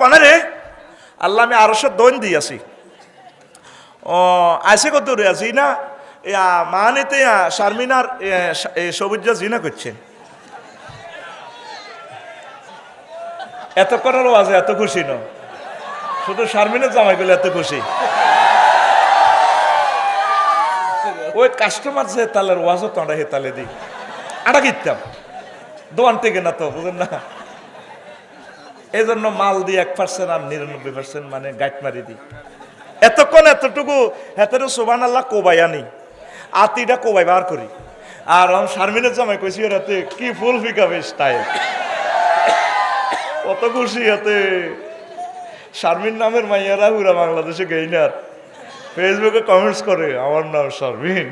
কনে রে আল্লাহ আমি আরও দৈন দিয়েছি ও আছে কত রে আছি না ইয়া মানেতে শারমিনার সবুজ জিনা করছেন এতক্ষণেরও আছে, এত খুশি ন। শুধু শারমিনের জামাই গুলো এত খুশি। ওই কাস্টমার যে তালের ওয়াজও তোমরা হে তালে দিই। আটা কিনতাম। দোয়ান থেকে না তো, বুঝেন না। এই জন্য মাল দিয়ে এক পার্সেন্ট আর নিরানব্বই পার্সেন্ট মানে গাইট মারি দিই। এতক্ষণ এতটুকু হেতের সোবান আল্লাহ কোবাই আনি। আতিটা কোবাই বার করি। আর আমি শারমিনের জামাই কইছি রাতে কি ফুল ফিকাবে স্টাইল কত খুশি হাতে। শারমিন নামের মাইয়ারা পুরা বাংলাদেশে গেইনার ফেসবুকে কমেন্টস করে, আমার নাম শারমিন।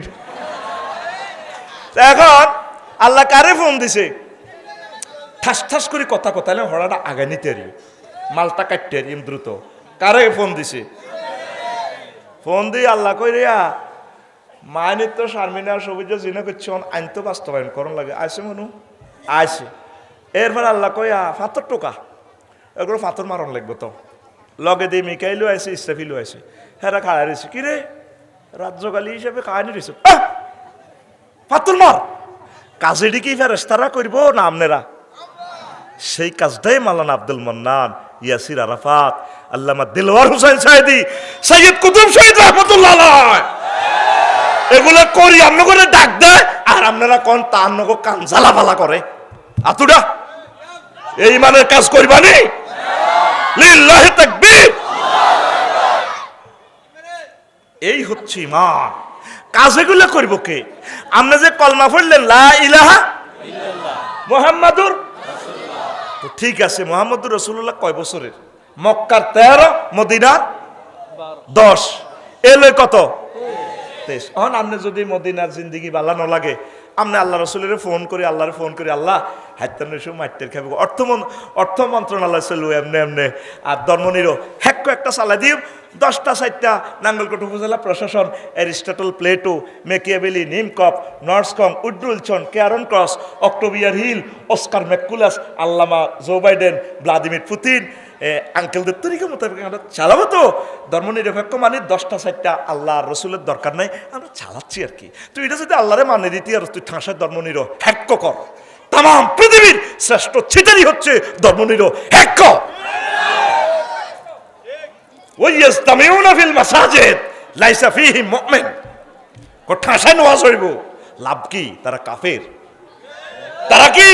এখন আল্লাহ কারে ফোন দিছে? ঠাস ঠাস করে কথা কথা হড়াটা আগে নিতে মালটা কাটতে আরি দ্রুত। কারে ফোন দিছে? ফোন দিয়ে আল্লাহ কই রিয়া মায়ের তো শারমিনা সবুজ জিনা করছে আইন তো বাস্তবায়ন করন লাগে। আইসে মনু? আইসে এরপর আল্লাহ কইয়া ফাতর টোকা। এগুলো ফাতর মারণ লাগবে তো। লগে দিয়ে মিকাইলও আছে ইস্তাফিলও আছে হেরা খাড়া রয়েছে কি রে? রাজ্যকালী হিসেবে খায়নি রয়েছে! ফাতর মার! কাজেডি কি ফেরেস্তারা করব না আমনেরা সেই কাজটাই মালান আব্দুল মান্নান ইয়াসির আরাফাত, আল্লামা দিলওয়ার হুসাইন সাহেদি সৈয়দ কুতুব শহীদ রহমতুল্লাহ। এগুলো করি করে ডাক দেয়, আর আপনারা কোন তা আপনাকে কান জ্বালাপালা করে। আতুডা, এই মানের কাজ করবানি লিল্লাহি তাকবীর। এই হচ্ছে ইমান। কাজ এগুলো করব কে? আপনি যে কলমা পড়লেন, লা ইলাহা মোহাম্মদুর তো ঠিক আছে, মোহাম্মদুর রসুল্লাহ কয় বছরের? মক্কার তেরো, মদিনার দশ। এলে কত? তেইশ। এখন আপনি যদি মদিনার জিন্দিগি বালা নালাগে লাগে আপনি আল্লাহ রসুলের ফোন করি, আল্লাহর ফোন করি, আল্লাহ হাইতান এসব মাইটের খাবে অর্থ অর্থ মন্ত্রণালয় চলু এমনি এমনি। আর ধর্মনিরও হ্যাক্ক একটা চালাই দিও দশটা, চারটা, নাঙ্গলকোট উপজেলা প্রশাসন এরিস্টটল প্লেটো, মেকিয়াবেলি, নিমকপ, নর্সকং উড্রুলছন কেয়ারন ক্রস, অক্টোবিয়ার হিল, Oscar ম্যাকুলাস, Allama Joe Biden, Vladimir Putin আঙ্কেলদের তরিকা মোতাবেক আমরা চালাবো তো। ধর্ম নিরপেক্ষ মানে দশটা, চারটা আল্লাহ রসুলের দরকার নাই, আমরা চালাচ্ছি আর কি। তুই এটা যদি আল্লাহরে মানে দিতি আর তুই ঠাঁসার ধর্ম নির হ্যাক্য কর। তাম পৃথিবীর শ্রেষ্ঠ ছিটারি হচ্ছে ধর্ম নির হ্যাক্য ওয়াইয়াস্তামিউনা ফিল মাসাজিদ, লাইসা ফিহি ঠাঁসায় নোয়াজ হইব। লাভ কি? তারা কাফের। তারা কি?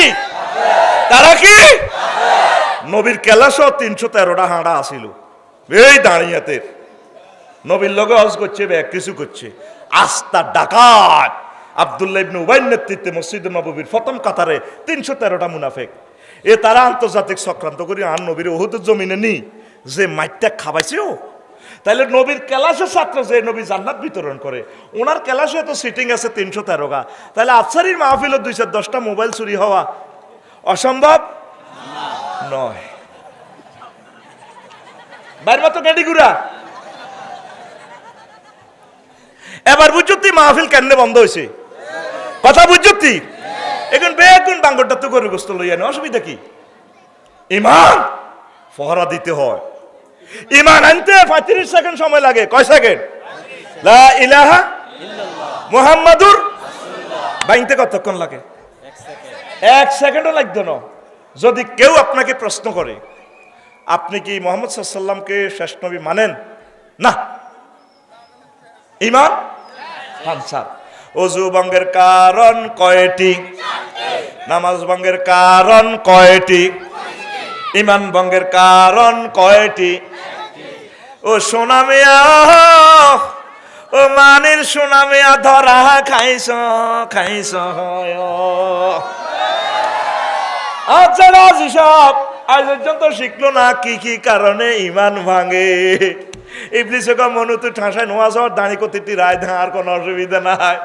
তারা কি? নবীর কেলাসও তিনশো তেরোটা হাঁড়া আসিল। এই দাঁড়িয়াতের নবীর লগে হজ করছে ব্যাগ কিছু করছে। আস্তা ডাকাত। আবদুল্লাহ ইবনে উবাইর নেতৃত্বে মসজিদ নবীর প্রথম কাতারে তিনশো তেরোটা মুনাফেক। এ তারা আন্তর্জাতিক চক্রান্ত করি আর নবীর ওহুদের জমিনে নি, যে মাইটটা খাবাইছে ও। তাহলে নবীর কেলাসের ছাত্র যে নবী জান্নাত বিতরণ করে, ওনার কেলাসে তো সিটিং আছে তিনশো তেরোগা তাহলে আফসারির মাহফিলের দুইশো দশটা মোবাইল চুরি হওয়া অসম্ভব। নয়। বাইর গেডিগুড়া এবার বুঝছি মাহফিল কেন বন্ধ হয়েছে? কথা বুঝছি এখন বেগুন বাঙ্গরটা তো গরু গোস্ত লইয়া নে অসুবিধা কি? ইমান ফহরা দিতে হয়। ইমান আনতে পঁয়ত্রিশ সেকেন্ড সময় লাগে। কয় সেকেন্ড? লা বাইনতে কতক্ষণ লাগে? এক সেকেন্ডও লাগতো না। যদি কেউ আপনাকে প্রশ্ন করে, আপনি কি মোহাম্মদ সাল্লামকে শেষ নবী মানেন? না। ইমান? অজু ভঙ্গের কারণ কয়টি? নামাজ ভঙ্গের কারণ কয়টি? ইমান ভঙ্গের কারণ কয়টি? ও সোনা মিয়া, ও মানের সোনা মিয়া, ধরা খাইছ খাইছ, হয় আচ্ছা রাজি সব আজ পর্যন্ত শিখলো না কি কি কারণে ইমান ভাঙে। ইবলিসে কম মনু তুই ঠাঁসায় নোয়া যাওয়ার দাঁড়ি কতিটি রায় আর কোনো অসুবিধা নাই।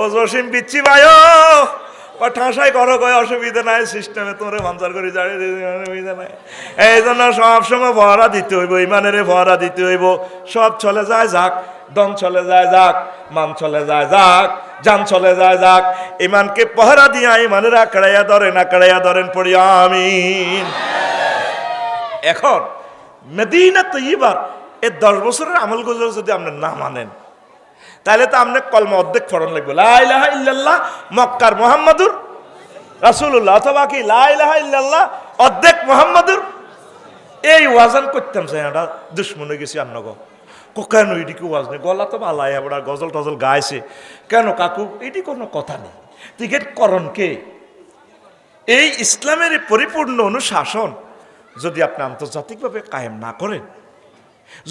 ও জসিম বিচ্ছি ভাই বা ঠাঁসাই করো, কয় অসুবিধা নাই, সিস্টেমে তোমার ভাঞ্চার করে জাড়ে অসুবিধা নাই। এই জন্য সবসময় ভরা দিতে হইব, ইমানের ভরা দিতে হইব। সব চলে যায়, যাক, দম চলে যায়, যাক মান চলে যায়, যাক যান চলে যায়, যাক। ইমানকে পহরা দিয়া ইমানের আঁকড়াইয়া ধরেন আঁকড়াইয়া ধরেন, পড়ি আমি এখন, মেদিনা তৈবার এ দশ বছরের আমল গুজর যদি আপনার না মানেন তাহলে তো আপনার কলমা অর্ধেক ফরণ লাগবে। লাইলাহা ইল্লাল্লাহ, মক্কার মোহাম্মদুর রাসুল্লাহ অথবা কি লাহা ইল্লাল্লাহ, অর্ধেক মোহাম্মদুর। এই ওয়াজান করতাম সে একটা দুশ্মনে গেছি আপনার কেন এটিকে ওয়াজ নেই? গলা তো ভালাই হবে গজল টজল গাইছে। কেন কাকু? এটি কোনো কথা নেই। টিকিট করণকে এই ইসলামের পরিপূর্ণ অনুশাসন যদি আপনি আন্তর্জাতিকভাবে কায়েম না করেন,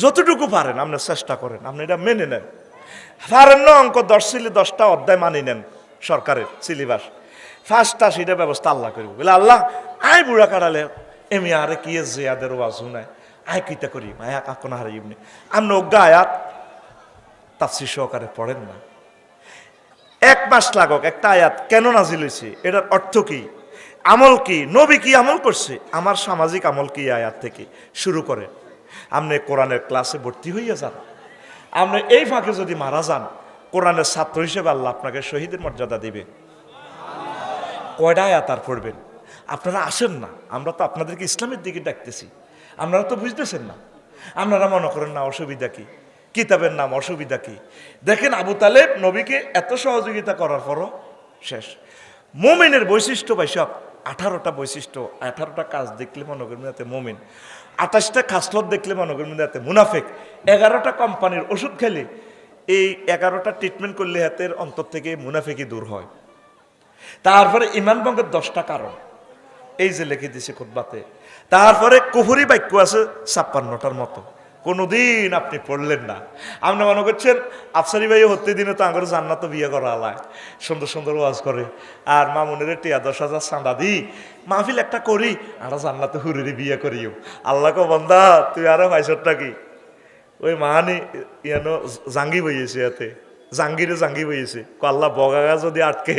যতটুকু পারেন আপনার চেষ্টা করেন, আপনি এটা মেনে নেন। ফারেন অঙ্ক দশ ছিলি দশটা অধ্যায় মানি নেন সরকারের সিলেবাস। ফার্স্টটা সেটা ব্যবস্থা আল্লাহ করি বলে, আল্লাহ, আয় বুড়া কাটালে এমনি আরে কি জেয়াদের ওয়াজ নাই? আয় কীটা করি মায়া কাকন হারে ইমনি আমি অজ্ঞা আয়াত তাপসি সহকারে পড়েন না। এক মাস লাগক একটা আয়াত কেন নাজি হয়েছে এটার অর্থ কি? আমল কি? নবী কি আমল করছে? আমার সামাজিক আমল কি আয়াত থেকে শুরু করে? আপনি কোরআনের ক্লাসে ভর্তি হইয়া যান আপনি এই ফাঁকে যদি মারা যান, কোরআনের ছাত্র হিসেবে আল্লাহ আপনাকে শহীদের মর্যাদা দিবে। কয়টা আতার পড়বেন? আপনারা আসেন না, আমরা তো আপনাদেরকে ইসলামের দিকে ডাকতেছি। আপনারা তো বুঝতেছেন না। আপনারা মনে করেন, না, অসুবিধা কী? কিতাবের নাম অসুবিধা কী? দেখেন আবু তালেব নবীকে এত সহযোগিতা করার পরও শেষ। মোমেনের বৈশিষ্ট্য বাইশক আঠারোটা বৈশিষ্ট্য, আঠারোটা কাজ দেখলে মনে করবেন মোমেন। আঠাশটা খাসলত দেখলে মনে করবেন হাতে মুনাফেক। এগারোটা কোম্পানির ওষুধ খেলে এই এগারোটা ট্রিটমেন্ট করলে হাতের অন্তর থেকে মুনাফেকি দূর হয়। তারপরে ইমানবঙ্গের দশটা কারণ। এই যে লিখে দিছে খুদ্বাতে তারপরে কুহুরি বাক্য আছে ছাপ্পান্নটার মতো। কোনোদিন আপনি পড়লেন না। আপনি মনে করছেন, আফসারি ভাই হতে দিনে তো আমার জান্নাত বিয়ে করা আলায় সুন্দর সুন্দর ওয়াজ করে। আর মা মনের টিয়া দশ হাজার চাঁদা দিই। মাহফিল একটা করি আর জান্নাতে হুরেরই বিয়ে করিও। আল্লাহ কো বন্ধা তুই আরও পাইছটা কি ওই মাহানি, ইয়ান জাঙ্গি বইয়েছে এতে জাঙ্গিরে জাঙ্গি বইয়েছে। ক আল্লাহ বগাগা যদি আটকে,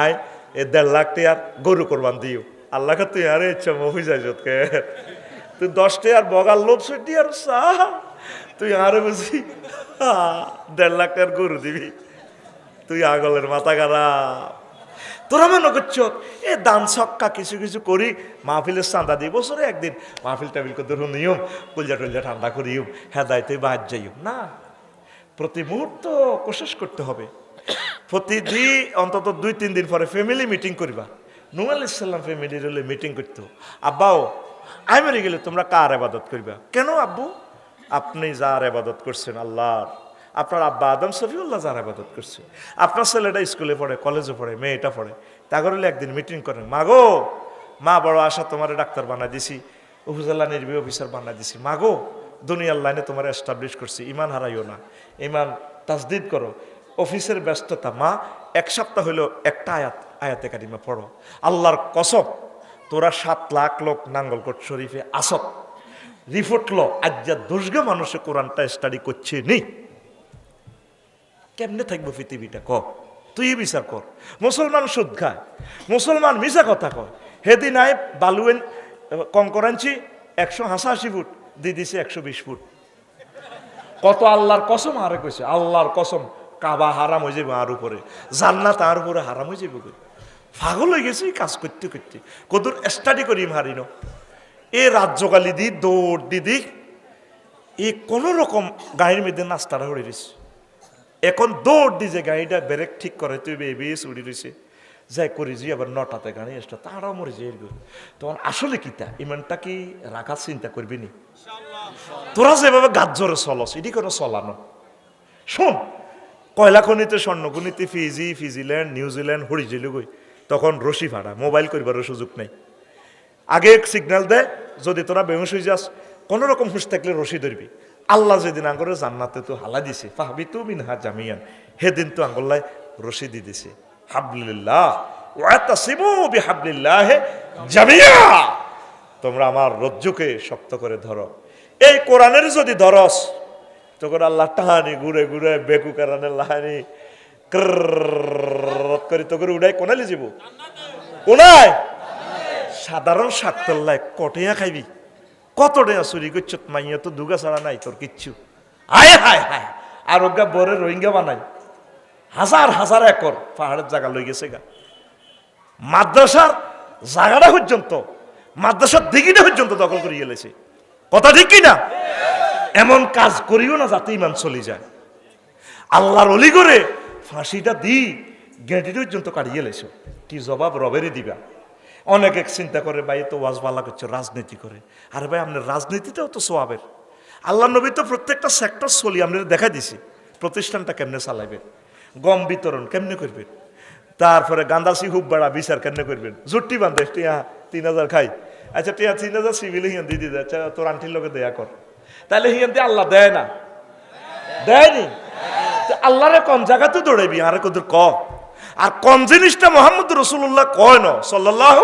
আয়, এ দেড় লাখ টিয়ার গরু কোরবান দিও। আল্লাহকে তুই আরে ইচ্ছা মহি যাই যতকে তুই দশটে আর বগার লোভ সেটি আর তুই আরও বুঝি দেড় লাখ টাকার গরু দিবি। তুই আগলের মাথা খারাপ। তোরা মনে করছ, এ দান ছক্কা কিছু কিছু করি, মাহফিলের চাঁদা দিই, বছরে একদিন মাহফিল টাবিল ধরুন নিয়ম, কুলজা টুলজা ঠান্ডা করিও হেদায় হ্যাঁ, তুই বাদ যাই না, প্রতি মুহূর্ত কোশেষ করতে হবে। প্রতিদিন অন্তত দুই, তিন দিন পরে ফ্যামিলি মিটিং করিবা। নুমাল ইসলাম ফ্যামিলির হলে মিটিং করতো। আব্বাও আমি মরে গেলে তোমরা কার আবাদত করবে? কেন আব্বু? আপনি যার আবাদত করছেন, আল্লাহর। আপনার আব্বা আদম শফিউল্লাহ যার আবাদত করছে। আপনার ছেলেটা স্কুলে পড়ে, কলেজে পড়ে, মেয়েটা পড়ে। তাগরলে একদিন মিটিং করেন মা গো মা বড় আশা তোমারে ডাক্তার বানা দিছি উফুজাল্লাহ নির্বী অফিসার বানা দিছি। মা গো দুনিয়ার লাইনে তোমার এস্টাবলিশ করছি ইমান হারাইও না। ইমান তাজদিদ করো। অফিসের ব্যস্ততা, মা, এক সপ্তাহ হইলেও একটা আয়াত আয়াত একাডেমি পড়ো। আল্লাহর কসব তোরা সাত লাখ লোক নাঙ্গলকোট শরীফে আসত। রিপোর্ট ল, আজ যা দোষগা মানুষে কোরআনটা স্টাডি করছে নেই কেমনে থাকব পৃথিবীটা? ক, তুই বিচার কর। মুসলমান সুদ খায়, মুসলমান মিশা কথা কয়। হেদিন আয় বালুয়েন কঙ্করাঞ্চি একশো হাসাশি ফুট দিদিছে দিছে একশো বিশ ফুট। কত আল্লাহর কসম আরে কইছে, আল্লাহর কসম, কাবা হারাম হয়ে যাবে আর উপরে। জান্নাত আর উপরে হারাম হয়ে যাবে পাগল হয়ে গেছি কাজ করতে করতে। কদুর স্টাডি করি মারিন এ রাজ্যকালী দি, দৌড় দিদি এ কোনো রকম গাড়ির মধ্যে নাস্তাটা উড়ে রয়েছে। এখন দৌড় দি যে গাড়িটা ব্রেক ঠিক করে তুই বেশ উড়ে রয়েছে। যাই করি যে আবার নটাতে গাড়ি এসে তারাও মরে যে তখন আসলে কি তা? ইমানটা কি রাখার চিন্তা করবি নি? তোরা যেভাবে গাজ্জরে চলস, এটি কোনো চলানো শোন কয়লাখনিতে স্বর্ণখনিতে, ফিজি, ফিজিল্যান্ড, নিউজিল্যান্ড হরিজিলুগুই তখন রশি ভাড়া, মোবাইল করিবার সুযোগ নেই। আগে এক সিগন্যাল দেয় যদি তোরা বেহুশ হয়ে যাস, কোনো রকম হুঁশ থাকলে রশি ধরবি। আল্লাহ যেদিন আঙ্গরে জান্নাতে তো হালা দিছে ফাহাবি তু মিন হা জামিয়ান হেদিন তো আঙ্গল্লায় রশি দি দিছে। হাবলিল্লাহ, ওয়াতাসিমু বিহাবলিল্লাহ জামিয়া। তোমরা আমার রজ্জুকে শক্ত করে ধরো। এই কোরআনের যদি ধরস, তখন আল্লাহ টাহানি, ঘুরে ঘুরে বেকু কারণে লাহানি ক্র করে তো করে উড়াই কোনালে যাব? কোনায়? সাধারণ সাততলায় কটেয়া খাইবি। কত টেয়া চুরি করছ? মাইয়া তো দুগা ছাড়া নাই, তোর কিচ্ছু। আয় হায় হায়, আর ওগা বরে রোহিঙ্গা বানাই। হাজার হাজার একর পাহাড়ের জায়গা লই গেছে গা। মাদ্রাসার জায়গাটা পর্যন্ত, মাদ্রাসার দিঘিটা পর্যন্ত দখল করে গেলেছে কথা ঠিক কিনা এমন কাজ করিও না যাতে ইমান চলে যায়। আল্লাহর অলি করে ফাঁসিটা দিই গেঁটি পর্যন্ত কাটিয়ে লেছো কি জবাব রবেরই দিবা। অনেক এক চিন্তা করে, ভাই তো ওয়াজবালা করছে, রাজনীতি করে। আরে ভাই, আপনার রাজনীতিটাও তো সোয়াবের। আল্লাহ নবী তো প্রত্যেকটা সেক্টর চলি আপনার দেখা দিছি। প্রতিষ্ঠানটা কেমনে চালাইবেন গম বিতরণ কেমনে করবেন? তারপরে গান্দাসি হুব বাড়া বিচার কেমনে করবেন? জুট্টি বান্ধে টিয়া, তিন হাজার খাই। আচ্ছা টিয়া, তিন হাজার সিভিলে হিয়ান দিয়ে দিতে আচ্ছা তোর আন্টির লোকে দেয়া কর। তাহলে হিয়ান দিয়ে আল্লাহ দেয় না। দেয়নি? আল্লাহরে কোন জায়গাতে দৌড়াইবি? আরে কদর ক? আর কোন জিনিসটা মোহাম্মদ রসুল্লাহ কয় ন সাল্লাহ